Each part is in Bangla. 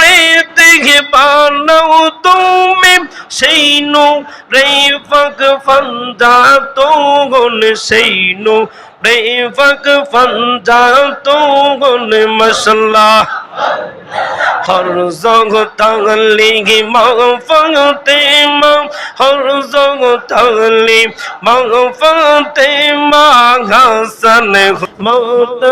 রে দেখে বানাও তুমি সেই নো রে ফাঁক ফান্দা তো গন সেই নো রে ফাঁক ফান্দা তো গন মশলা হর জগ তাগলি মাগ ফাতে মা, হর জগ তাগলি মাগ ফাতে الله حسن موت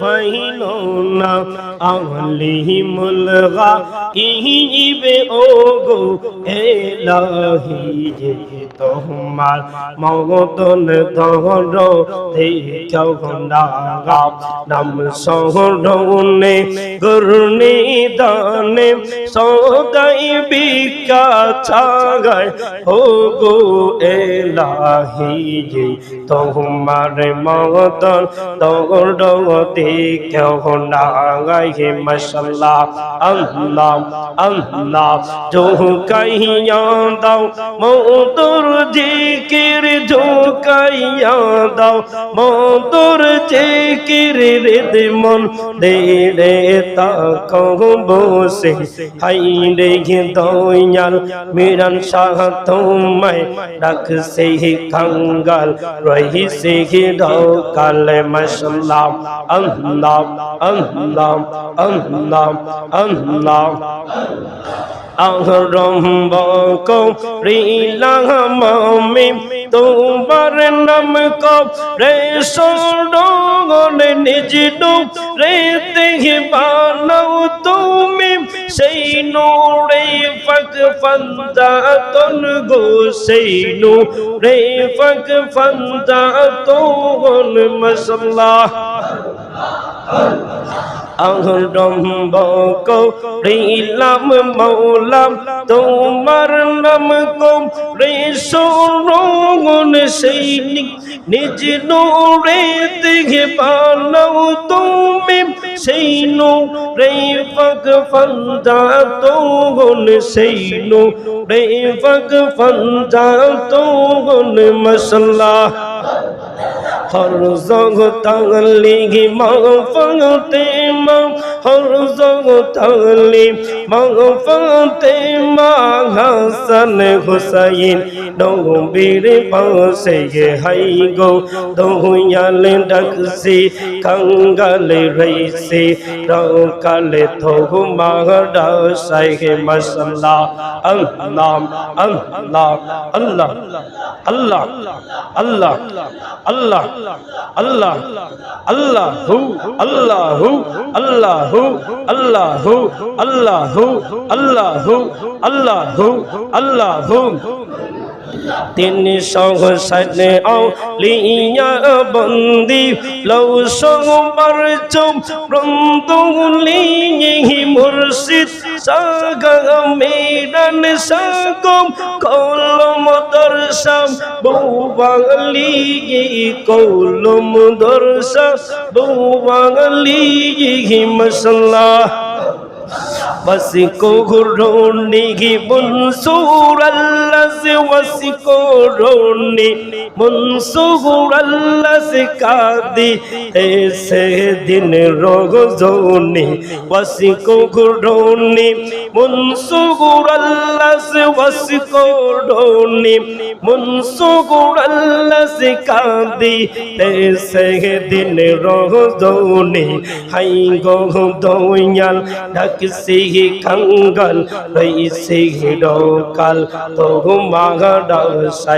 ترفينونا عليهم الغائب أوغو إلهي তোমার মগতন ধর দেখেও গন্ডাগাপ নাম সহরণে গুরুনি দানে, সদাই বিকা ছাগায় হো গো এলাহি যে তোমার মগতন ধর দেখেও গন্ডাগাই হে মশলা আল্লাহ আল্লাহ জো কাহিয়া দাও মৌদুর জিকির ঝোকাইয়া দাও। মধুর জিকির হৃদ মন দেড়ে তা কহ বসে। হাই রেখে দয়াল মিরান শাহ তোমায় ডাক সে খঙ্গাল রহি সে ঢোকাল মশলাম আহ্লাম আহ্লাম আহ্লাম আহ্লাম আহরম্ব করিলাম আমি তোমার নাম রে সরগন নিজ রে দেখি বানাও তুমি। সেই নোরে ফক ফন্দা তন গো, সেই রে ফক ফন্দা তোন মসলা আহরম্ব করিলাম মৌলাম, তোমার নাম কম রে সরগন সেই নিজ নোরে দেখে বানাও তুমি, সেই নো রে ফক ফন্দা যাতো গুণ সেই নূরে পাক যাতো গুণ মশলা হর জগ তাগলি মা ফগতে মা হর জগ তাগলি মা হাসান হুসাইন নবীর পাশে হাই গো দোয়াল ডাকসি, কঙ্গাল রইসি, রকালে থো মাগডা সাইহে মসলা আল্লাহ আল্লাহ আল্লাহ আল্লাহ আল্লাহু আল্লাহু আল্লাহু আল্লাহু আল্লাহু আল্লাহু। তিনি সহসানে আউলিয়া বন্দি লৌ সোমার চোম প্রন্দুলিহি মুর্শিদ সাগম মেডন সাগম কলম দর্শা বহু বাঙালি কৌলম দর্শা বহু বাঙালি মশলা وسكروني منصور الذي وسكروني منصور الذي কাদি এসে দিন রোগ জৌনি ওয়াসিকো গুরডৌনি মুনসুগুর আল্লাহ ওয়াসিকো ডৌনি মুনসুগুর আল্লাহ কাদি এসে দিন রোগ জৌনি হাই গো দয়াল ডাকসি সিহি কঙ্গল সিহি ডোকাল তো মাগা ডাসাই